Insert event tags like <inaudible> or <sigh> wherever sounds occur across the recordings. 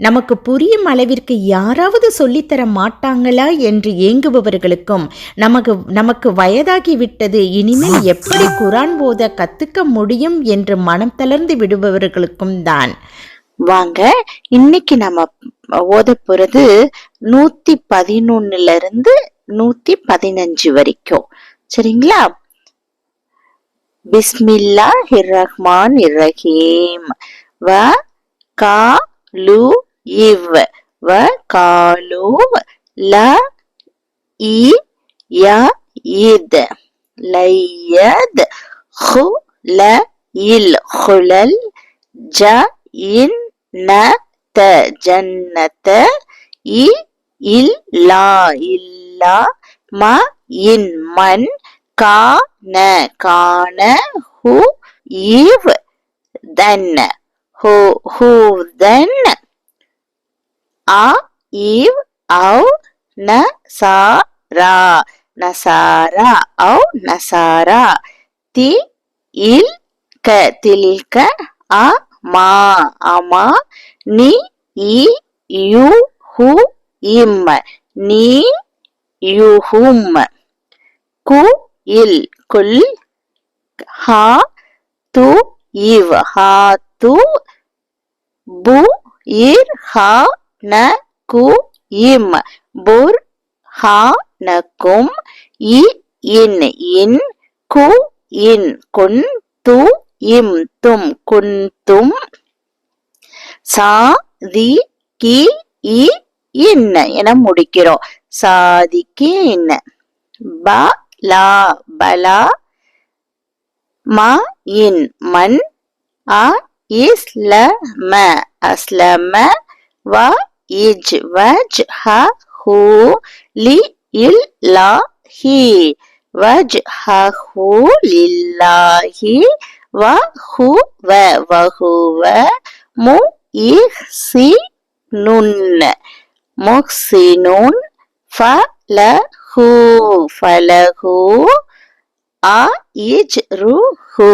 நமக்கு புரியும் அளவிற்கு யாராவது சொல்லித்தர மாட்டாங்களா என்று ஏங்குபவர்களுக்கும் நமக்கு நமக்கு வயதாகி விட்டது இனிமேல் எப்படி குரான் போத கத்துக்க முடியும் என்று மனம் தளர்ந்து விடுபவர்களுக்கும் தான். வாங்க இன்னைக்கு நம்ம ஓத போறது நூத்தி பதினொன்னுல இருந்து நூத்தி பதினஞ்சு வரைக்கும். சரிங்களா? பிஸ்மில்லா ரஹ்மான் ரஹீம் வ கா லு இவ் வ காலு ல இ ய இத். லையத். ஹு ல இல். ஹுலல் ஜ இன். ந த. ஜன்னத இ இல். லா. இல்லா ம இன். மன். கா. ந. கான ஹு. இவ். தன். ஹு. ஹூ. தன். ஆ ஈவ் அவ் ந சா ரா. நசாரா அவ் நசாரா. தி இல் க. தில்க அ மா. அமா நி இ யு ஹு இம். நீ யுஹும் கு இல் குல் ஹா து இவ். ஹா து பு இர் ஹா ந கு இம். புர் ஹா நக்கும் இ இன். இன் கு இன். குன் து இம். தும். குந்தும் சா தி கி இ இன் என முடிக்கிறோம். சாதிக்கு இன். ப லா பலா ம இன். மன் அ இஸ்லம அஸ்லம வ இஜ் வஜ் ஹ who Li will law he. வஜ் ஹ ஹூ லில்லாஹி வ ஹு வ வ ஹூ வ மு இ சி நுன். முஹ்சினுன் ஃபலஹு ஃபலஹு அ இஜ் ரு இஜ்ருஹு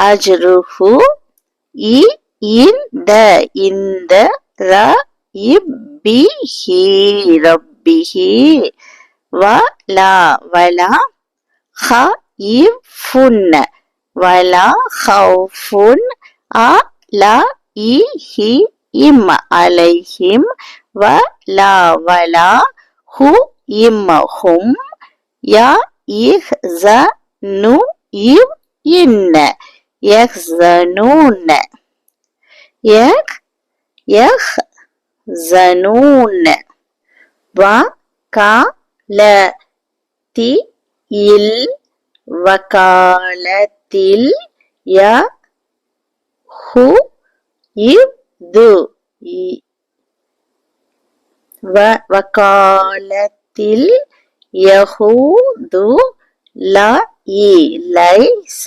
அஜ்ருஹு இ இந்த இந்த ர இப்பிஹி ரப்பிஹி வலா வலா ஹ இஃபுன் வலா ஹவுஃபுன் அ லா இஹி இம் அலைஹிம் வலா வலா ஹு இம் ஹும் யா இஹ் ஜ நு இவ் இன்ன ஜனூன் வ க ல தி இல் வகாலத்தில் ய ஹு இது வ வகாலத்தில் யஹூது ல இ லைச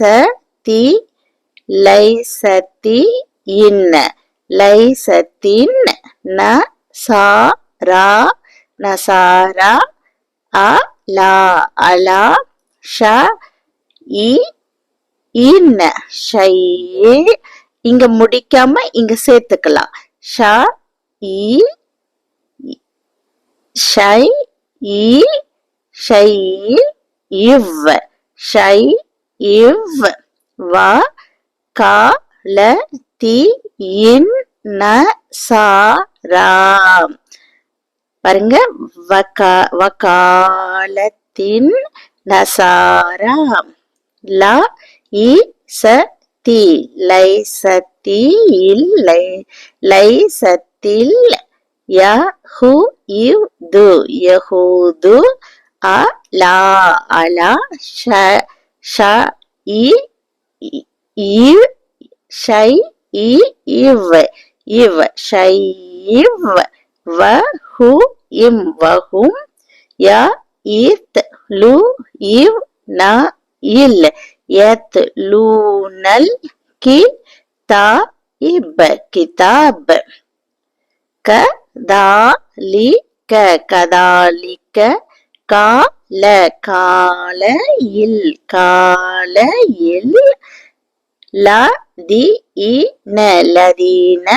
தி லைசத்தி இன் லைசத்தின் ந சா சாரா நசாரா அ லா அலா ஷ இ இன் ஷையே இங்க முடிக்காம இங்க சேர்த்துக்கலாம். ஷ இ ஷை இ ஷை இவ். ஷை இவ். வ கா ல தி இன். ந சா ரா. பாருங்க. வகா வகாலத்தின் நசாரா. லா இ ச தி. லை சத்தி இல்லை லை. லைசத்தில் யஹு இவ்து யஹூது அ லா. அலா ஷ ஷ இ இவ் ஷை இ இவ். இவ ஷைவ் வ ஹு இம் வஹும் ய இத் லு இவ் ந இல் எத் லூனல் கி தா இப் கிதாப். கதாலிக கதாலிக்க கால கால இல் கால இல் ல தி இ ந. லதீன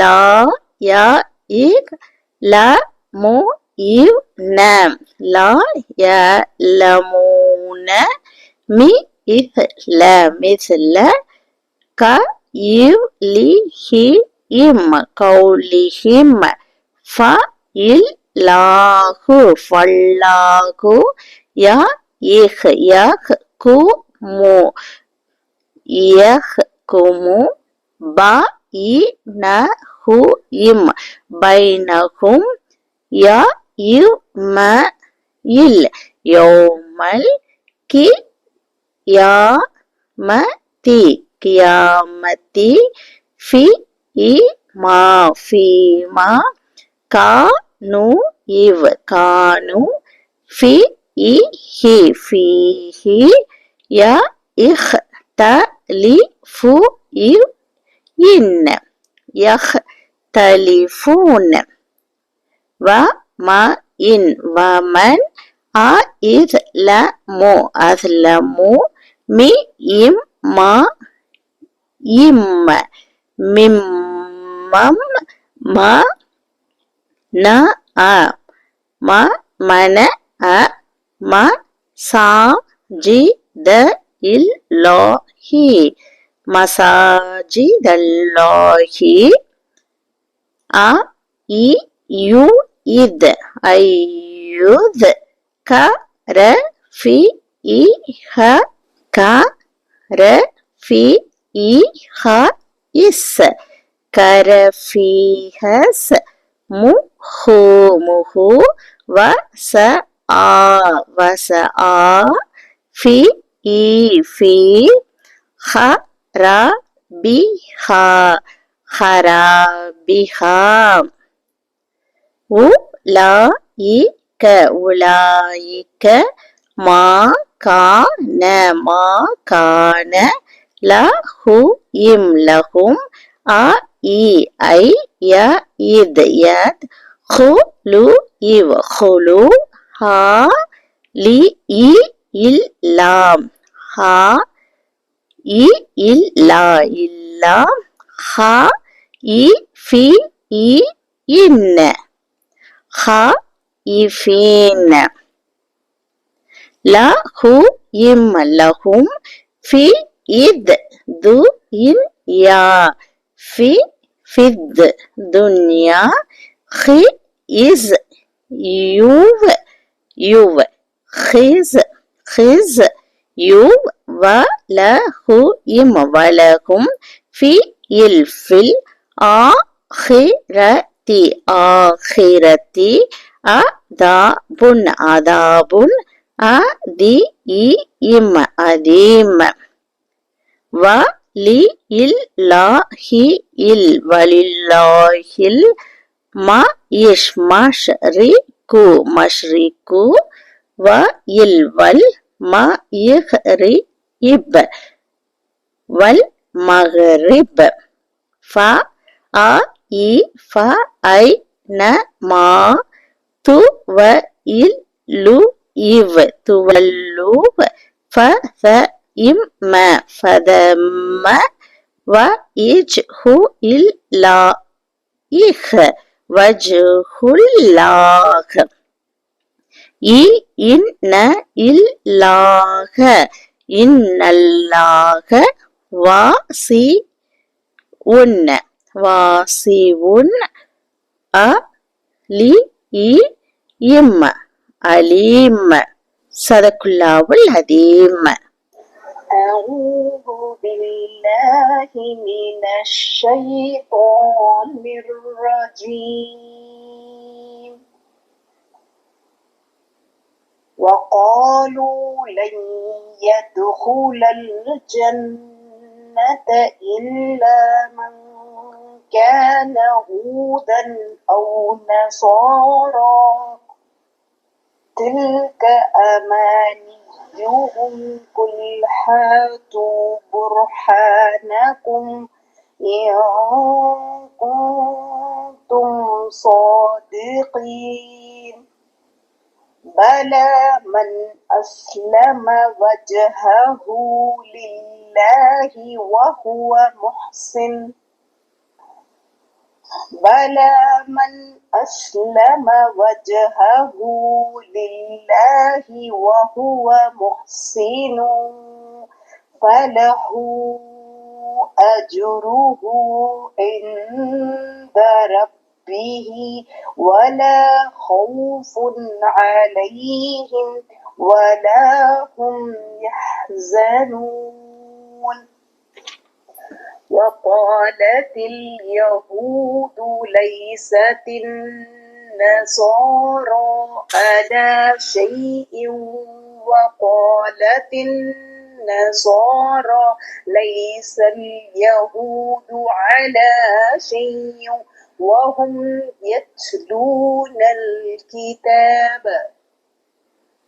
லா யா இ ல மு இவ் ந. லா ய ல மூன மி இஹ் ல. மிஸ்ல க இவ் லி ஹி இம். கௌலி ஹிம் ஃப இல் லாகு ஃபல்லாகு ய இஹ் யஹ் கு மு. தி கியாமத்தி ஃபி இ மா ஃபி மா கா நு இவ் கானு ஃபி இ ஹி ஃபி ஹி ய இஹ் த லி ஃபு இவ் இன். யஹ் தலிஃபூன் வ ம இன் வமன். அ இத் ல மு அஸ்லமு மி இம் மா இம் மிம்மம். ம ந அ ம மன அ ம சா ஜி த இல்லாஹி. மசாஜிதல்லாஹி. அ இ யு இத். ஐயுத் க ர ஃபி இ ஹ க ர ஃபி இ ஹ இஸ். கரஃபீஹஸ் மு ஹு முஹு வ ச ஆ. வ ச ஆ ஃபி இ ஃபி ஹ ர பி ஹ ஹராபிஹா உலாயிக்க உலாயிக்க மா கான மா கான லஹு இம் லஹும் அ இ ஐ ய இத் யத் ஹுலு இவ் ஹுலு ஹா லி இ இல் லாம் ஹா இ இல் லா இல்லா ஹா இ ஃபி இ இன்ன ஹா இஃபீன் லஹு இம் லஹும் ஃபி இத் து இன் யா ஃபி ஃபித் துன்யா ஹி இஸ் யுவ் யுவ் ஹிஸ் ஹிஸ் இம் வலகும் ஃபி இல் ஃபில் ஆஹிரதி ஆஹிரதி அதாபுன் அதாபுன் அதி இ இம் அதீம். வ லி இல் லாஹி இல் வலில்லாஹில் ம இஷ் வ இல் வல் ம இஹ்ரி இப். வல் மஹ்ரிப். ஃப அ இ ஃப ஐ ந மா து வ இல் லு இவ். துவல்லு ஃப த இம் ம. ஃபதம்ம வ இஜ் ஹு இல் லா இஹ். வஜ்ஹுல்லாஹ். இ இன் ந இல் லாக இன்னல்லாக வாசி உன் வாசி உன் அ லி இ இம் அலீம் சதக்குல்லாவுல் ஹதீம் أعوذ بالله من الشيطان الرجيم وقالوا لن يدخل الجنة إلا من كان هودا أو نصارى. تلك أمانيهم قل هاتوا برهانكم إن كنتم صادقين. بلى من أسلم وجهه لله وهو محسن. بلى من أسلم وجهه لله وهو محسن. فله أجره عند ربه ولا خوف عليهم ولا هم يحزنون. وقالت اليهود ليست النصارى على شيء وقالت النصارى ليس اليهود على شيء. وهم يتلون الكتاب.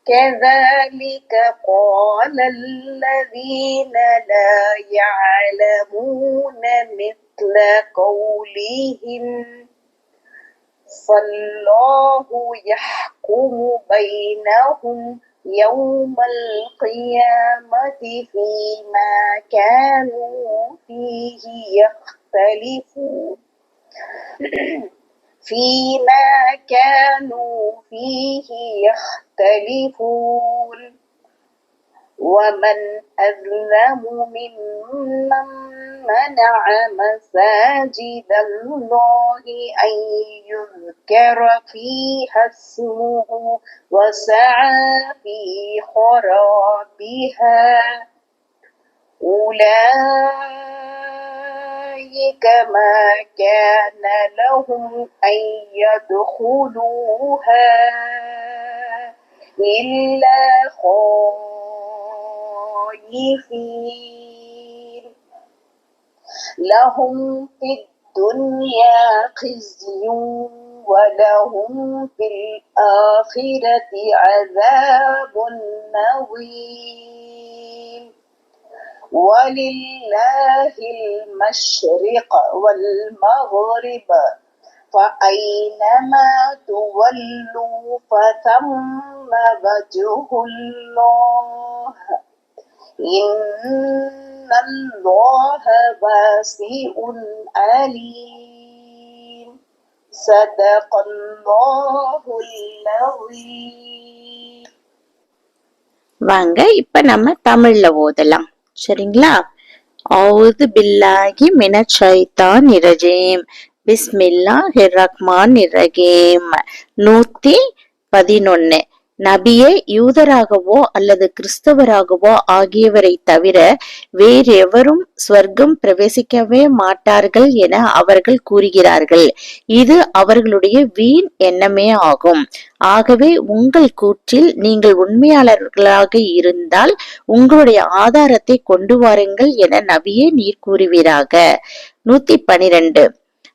كذلك قال الذين لا يعلمون مثل قولهم. فالله يحكم بينهم يوم القيامة فيما كانوا فيه يختلفون. <clears throat> فيما كانوا فيه يختلفون. ومن أظلم ممن منع مساجد الله أن يذكر فيها اسمه وسعى في خرابها. أولئك ما كان لهم أن يدخلوها إلا خائفين. لهم في الدنيا خزي ولهم في الآخرة عذاب عظيم ولله المشرق والمغرب فأينما تولوا فثم وجه الله إن الله واسع عليم صدق الله العظيم வாங்க இப்ப நம்ம தமிழ்ல ஓதலாம் சரிங்களா? அவுது பில்லாகி மின ஷைத்தான் இரஜீம். பிஸ்மில்லா ஹிரக்மான் இரஹீம். நூத்தி பதினொன்னு. நபியே யூதராகவோ அல்லது கிறிஸ்தவராகவோ ஆகியவரை தவிர வேறெவரும் ஸ்வர்க்கம் பிரவேசிக்கவே மாட்டார்கள் என அவர்கள் கூறுகிறார்கள். இது அவர்களுடைய வீண் எண்ணமே ஆகும். ஆகவே உங்கள் கூற்றில் நீங்கள் உண்மையாளர்களாக இருந்தால் உங்களுடைய ஆதாரத்தை கொண்டு வாருங்கள் என நபியே நீர் கூறுவீராக. நூத்தி பனிரெண்டு.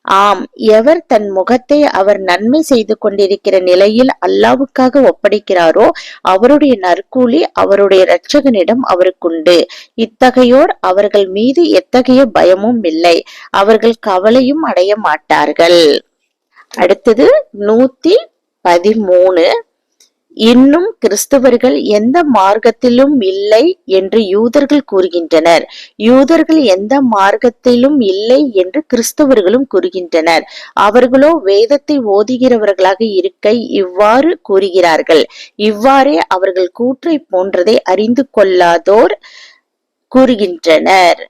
ஆம் எவர் தன் முகத்தை அவர் நன்மை செய்து கொண்டிருக்கிற நிலையில் அல்லாவுக்காக ஒப்படைக்கிறாரோ அவருடைய நற்கூலி அவருடைய இரட்சகனிடம் அவருக்குண்டு. இத்தகையோர் அவர்கள் மீது எத்தகைய பயமும் இல்லை. அவர்கள் கவலையும் அடைய மாட்டார்கள் அடுத்தது நூத்தி பதிமூணு. இன்னும் கிறிஸ்தவர்கள் எந்த மார்க்கத்திலும் இல்லை என்று யூதர்கள் கூறுகின்றனர். யூதர்கள் எந்த மார்க்கத்திலும் இல்லை என்று கிறிஸ்தவர்களும் கூறுகின்றனர். அவர்களோ வேதத்தை ஓதுகிறவர்களாக இருக்க இவ்வாறு கூறுகிறார்கள். இவ்வாறே அவர்கள் கூற்றை போன்றதை அறிந்து கொள்ளாதோர் கூறுகின்றனர்.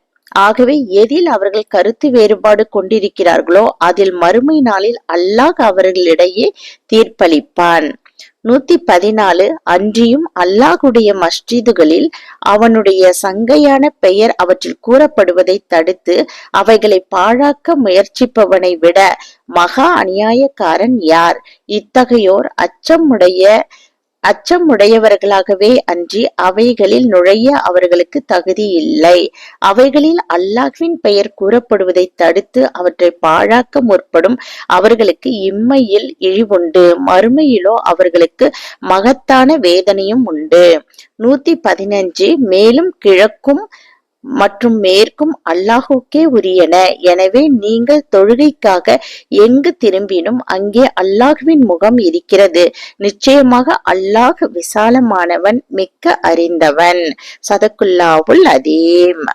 ஆகவே எதில் அவர்கள் கருத்து வேறுபாடு கொண்டிருக்கிறார்களோ அதில் மறுமை நாளில் அல்லாஹ் அவர்களிடையே தீர்ப்பளிப்பான். நூத்தி பதினாலு அன்றியும் அல்லாஹுடைய மஸ்ஜிதுகளில் அவனுடைய சங்கையான பெயர் அவற்றில் கூறப்படுவதை தடுத்து அவைகளை பாழாக்க முயற்சிப்பவனை விட மகா அநியாயக்காரன் யார்? இத்தகையோர் அச்சமுடைய அச்சம் உடையவர்களாகவே அன்றி அவைகளில் நுழைய அவர்களுக்கு தகுதி இல்லை அவைகளில் அல்லாஹ்வின் பெயர் கூறப்படுவதை தடுத்து அவற்றை பாழாக்க முற்படும் அவர்களுக்கு இம்மையில் இழிவுண்டு. மறுமையிலோ அவர்களுக்கு மகத்தான வேதனையும் உண்டு. நூத்தி பதினஞ்சு மேலும் கிழக்கும் மற்றும் மேற்கும் அல்லாஹுக்கே உரியன. எனவே நீங்கள் தொழுகைக்காக எங்கு திரும்பினும் அங்கே அல்லாஹுவின் முகம் இருக்கிறது. நிச்சயமாக அல்லாஹ் விசாலமானவன் மிக்க அறிந்தவன். சதக்குல்லாவுல் அதீம்